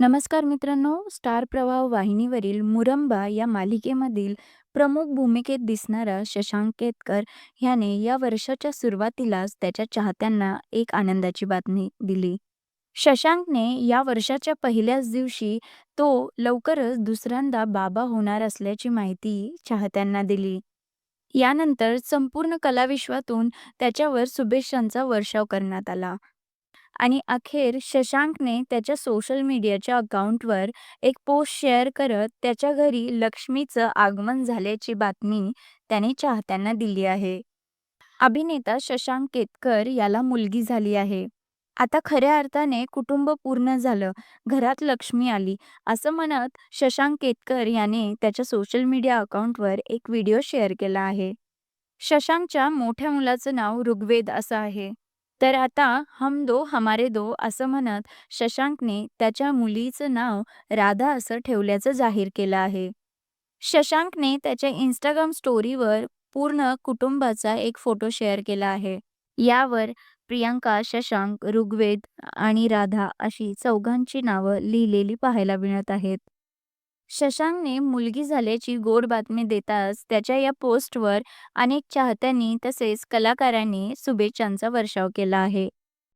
नमस्कार मित्रांनो, स्टार प्रवाह वाहिनीवरील मुरंबा या मालिकेमधील प्रमुख भूमिकेत दिसणारा शशांक केतकर ह्याने या वर्षाच्या सुरुवातीलाच त्याच्या चाहत्यांना एक आनंदाची बातमी दिली. शशांकने या वर्षाच्या पहिल्याच दिवशी तो लवकरच दुसऱ्यांदा बाबा होणार असल्याची माहिती चाहत्यांना दिली. यानंतर संपूर्ण कलाविश्वातून त्याच्यावर शुभेच्छांचा वर्षाव करण्यात आला. आणि अखेर शशांकने त्याच्या सोशल मीडियाच्या अकाउंटवर एक पोस्ट शेअर करत त्याच्या घरी लक्ष्मीचं आगमन झाल्याची बातमी त्याने चाहत्यांना दिली आहे. अभिनेता शशांक केतकर याला मुलगी झाली आहे. आता खऱ्या अर्थाने कुटुंब पूर्ण झालं, घरात लक्ष्मी आली, असं म्हणत शशांक केतकर याने त्याच्या सोशल मीडिया अकाउंटवर एक व्हिडिओ शेअर केला आहे. शशांकच्या मोठ्या मुलाचं नाव ऋग्वेद असं आहे. तर आता हम दो हमारे दो असं म्हणत शशांकने त्याच्या मुलीचं नाव राधा असं ठेवल्याचं जाहीर केलं आहे. शशांकने त्याच्या इंस्टाग्राम स्टोरीवर पूर्ण कुटुंबाचा एक फोटो शेअर केला आहे. यावर प्रियांका, शशांक, ऋग्वेद आणि राधा अशी चौघांची नावं लिहिलेली पाहायला मिळत आहेत. शशांकने मुलगी झाल्याची गोड बातमी देताच त्याच्या या पोस्टवर अनेक चाहत्यांनी तसेच कलाकारांनी शुभेच्छांचा वर्षाव केला आहे.